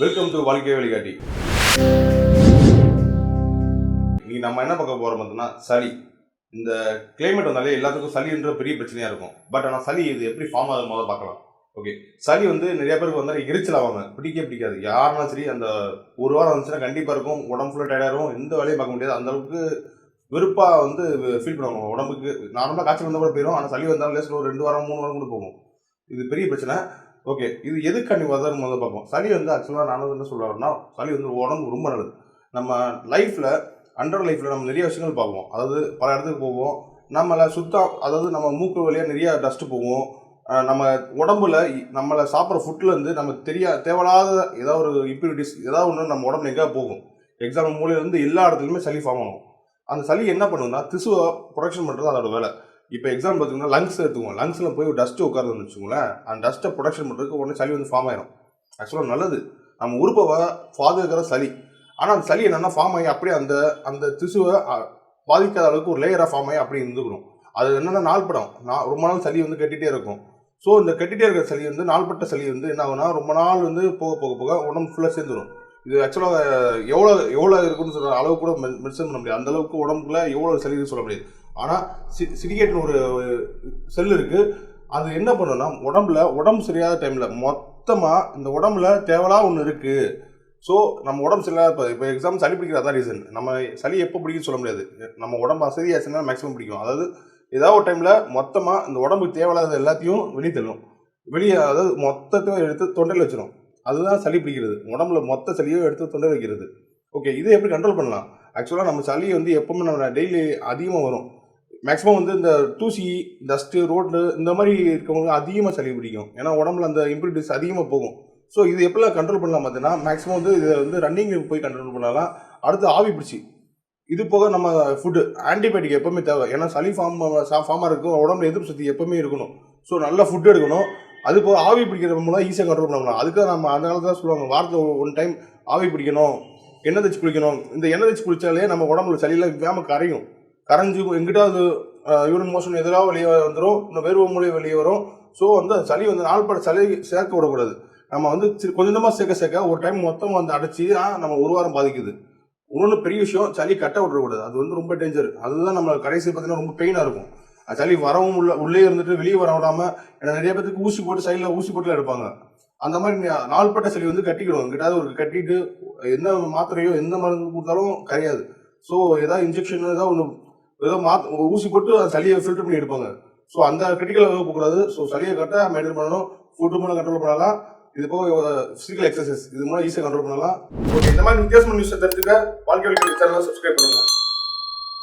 Welcome to வாழ்க்கை வழிகாட்டி. இன்னைக்கு நம்ம என்ன பார்க்க போறோம் பார்த்தோம்னா சளி. இந்த கிளைமேட் வந்தாலே எல்லாத்துக்கும் சளின்ற பெரிய பிரச்சனையா இருக்கும். பட் ஆனால் சளி இது எப்படி ஃபார்ம் ஆகுது முதல்ல பார்க்கலாம். ஓகே சளி வந்து நிறைய பேருக்கு வந்து எரிச்சல் ஆவாங்க. பிடிக்கவே பிடிக்காது. யாருனாலும் சரி அந்த ஒரு வாரம் வந்துச்சுன்னா கண்டிப்பாக இருக்கும். உடம்பு ஃபுல்லாக டயர்டாகும் எந்த வேலையும் பார்க்க முடியாது. அந்த அளவுக்கு வெறுப்பாக வந்து ஃபீல் பண்ணுவாங்க உடம்புக்கு. நார்மலாக காய்ச்சல் வந்தால் கூட போயிடும் ஆனால் சளி வந்தாலும் லேசில் ஒரு ரெண்டு வாரம் மூணு வாரம் கூட போகும். இது பெரிய பிரச்சனை. ஓகே இது எதுக்காண்டி வருதுன்னு முதல்ல பார்ப்போம். சளி வந்து ஆக்சுவலாக நான் என்ன சொல்கிறேன்னா சளி வந்து உடம்பு ரொம்ப நல்லது. நம்ம லைஃப்பில் அண்டர் லைஃப்பில் நம்ம நிறைய விஷயங்கள் பார்ப்போம். அதாவது பல இடத்துக்கு போவோம். நம்மளை சுத்தம் அதாவது நம்ம மூக்கு வழியாக நிறைய டஸ்ட்டு போகும். நம்ம உடம்புல இ- நம்மளை சாப்பிட்ற ஃபுட்லேருந்து நமக்கு தெரியா தேவையில்லாத ஏதாவது ஒரு இம்ப்யூரிட்டிஸ் ஏதாவது ஒன்று நம்ம உடம்புல எங்கேயா போகும். எக்ஸாம்பிள் மூலையிலேருந்து எல்லா இடத்துலையுமே சளி ஃபார்ம் ஆகும். அந்த சளி என்ன பண்ணுன்னா திசுவை ப்ரொடக்ஷன் பண்ணுறது அதோட வேலை. இப்போ எக்ஸாம் பார்த்தீங்கன்னா லங்ஸ் எடுத்துக்கோங்க லங்ஸில் போய் டஸ்ட்டு உட்காருதுன்னு வச்சுக்கோங்களேன் அந்த டஸ்ட்டை ப்ரொடக்ஷன் பண்ணுறதுக்கு உடனே சளி வந்து ஃபார்ம் ஆயிடும் ஆக்சுவலாக நல்லது. நம்ம உறுப்பை வ- பாதுகாக்கிற சளி. ஆனால் அந்த சளி என்னென்னா ஃபார்ம் ஆகி அப்படியே அந்த அந்த திசுவை பாதிக்காத அளவுக்கு ஒரு லேயராக ஃபார்ம் ஆகி அப்படியே இருந்துக்கணும் அது என்னென்னா நாள்படம் நான் ரொம்ப நாள் சளி வந்து கட்டிகிட்டே இருக்கும். ஸோ இந்த கட்டிகிட்டே இருக்கிற சளி வந்து நாள்பட்ட சளி வந்து என்ன ஆகுனா ரொம்ப நாள் வந்து போக போக போக உடம்பு ஃபுல்லாக சேர்ந்துடும் இது ஆக்சுவலாக எவ்வளோ எவ்வளோ இருக்குன்னு சொல்கிற அளவு கூட மென்ஷன் பண்ண முடியாது. அந்தளவுக்கு உடம்புல உடம்புக்குள்ள எவ்வளோ சளின்னு சொல்ல முடியாது. ஆனால் சி சிடிகேட்னு ஒரு செல் இருக்குது அது என்ன பண்ணுன்னா உடம்புல உடம்பு சரியாத டைமில் மொத்தமாக இந்த உடம்புல தேவலா ஒன்று இருக்குது ஸோ நம்ம உடம்பு சரியில்லாத இப்போ இப்போ எக்ஸாம் சளி பிடிக்கிறது அதான் ரீசன் நம்ம சளி எப்போ பிடிக்குன்னு சொல்ல முடியாது. நம்ம உடம்பு அசதியாச்சுன்னா மேக்ஸிமம் பிடிக்கும். அதாவது ஏதாவது ஒரு டைமில் மொத்தமாக இந்த உடம்புக்கு தேவையில்லாத எல்லாத்தையும் வெளியே தள்ளும். வெளியே அதாவது மொத்தத்தையும் எடுத்து தொண்டையில் வச்சிடும் அதுதான் சளி பிடிக்கிறது. உடம்புல மொத்த சளியும் எடுத்து தொண்டை வைக்கிறது. ஓகே இதை எப்படி கண்ட்ரோல் பண்ணலாம்? ஆக்சுவலாக நம்ம சளி வந்து எப்பவுமே நம்ம டெய்லி அதிகமாக வரும். மேக்ஸிமம் வந்து இந்த தூசி டஸ்ட்டு ரோட்டில் இந்த மாதிரி இருக்கவங்களுக்கு அதிகமாக சளி பிடிக்கும். ஏன்னா உடம்புல அந்த இம்ப்யூரிட்டிஸ் அதிகமாக போகும். ஸோ இது எப்படிலாம் கண்ட்ரோல் பண்ணலாம் பார்த்தீங்கன்னா மேக்ஸிமம் வந்து இதை வந்து ரன்னிங் போய் கண்ட்ரோல் பண்ணலாம். அடுத்து ஆவி பிடிச்சி. இது போக நம்ம ஃபுட்டு ஆன்டிபயோட்டிக் எப்போவுமே தேவை. ஏன்னா சளி ஃபார்ம் ஃபார்மாக இருக்கும். உடம்புல எதிர்ப்பு சக்தி எப்போவுமே இருக்கணும். ஸோ நல்ல ஃபுட் எடுக்கணும். அது போக ஆவி பிடிக்கிற மூலம் ஈஸியாக கண்ட்ரோல் பண்ணலாம் அதுக்கு நம்ம அந்த காலத்தில் தான் சொல்லுவாங்க வாரத்தில் ஒன் டைம் ஆவி பிடிக்கணும். எண்ணெய் தேய்ச்சி குளிக்கணும். இந்த எண்ணெய் தேய்ச்சி குளிச்சாலே நம்ம உடம்புல சளியெல்லாம் வேம கரையும். கரைஞ்சி எங்கிட்டாவது யூரின் மோஷன் எதிராக வெளியே வந்துடும் இன்னும் வேர்வை மூலியம் வெளியே வரும். ஸோ வந்து அந்த சளி வந்து நாள்பட சளி சேர்க்க விடக்கூடாது. நம்ம வந்து கொஞ்சம் கொஞ்சமாக சேர்க்க சேர்க்க ஒரு டைம் மொத்தம் வந்து அடைச்சி நம்ம ஒரு வாரம் பாதிக்குது. இன்னொன்று பெரிய விஷயம் சளி கட்ட விடக்கூடாது. அது வந்து ரொம்ப டேஞ்சர் அதுதான் நம்ம கடைசி பார்த்தீங்கன்னா ரொம்ப பெயினாக இருக்கும். அது சளி வரவும் உள்ள உள்ளே இருந்துட்டு வெளியே வர விடாம ஏன்னா நிறைய பேருக்கு ஊசி போட்டு சைடில் ஊசி போட்டுலாம் எடுப்பாங்க. அந்த மாதிரி நாள்பட்ட சளி வந்து கட்டிக்கிடும். கிட்டாது ஒரு கட்டிட்டு என்ன மாத்திரையோ எந்த மருந்து கொடுத்தாலும் கரையாது. ஸோ ஏதாவது இன்ஜெக்ஷன் ஏதாவது ஒன்று ஏதோ மாத் ஊசி போட்டு அந்த சளியை ஃபில்டர் பண்ணி எடுப்பாங்க. ஸோ அந்த கிரிட்டிக்கல் அளவு கூடாது. ஸோ சளியை கரெக்டாக மெயின்டைன் பண்ணணும். ஃபுட்டு மூலம் கண்ட்ரோல் பண்ணலாம். இது போக ஃபிசிக்கல் எக்ஸசைஸ் இது மூலம் ஈஸியாக கண்ட்ரோல் பண்ணலாம். ஓகே இந்த மாதிரி வித்தியாசமான நியூஸ் தெரிஞ்சுக்க வாழ்க்கை சேனலை சப்ஸ்கிரைப் பண்ணுங்க.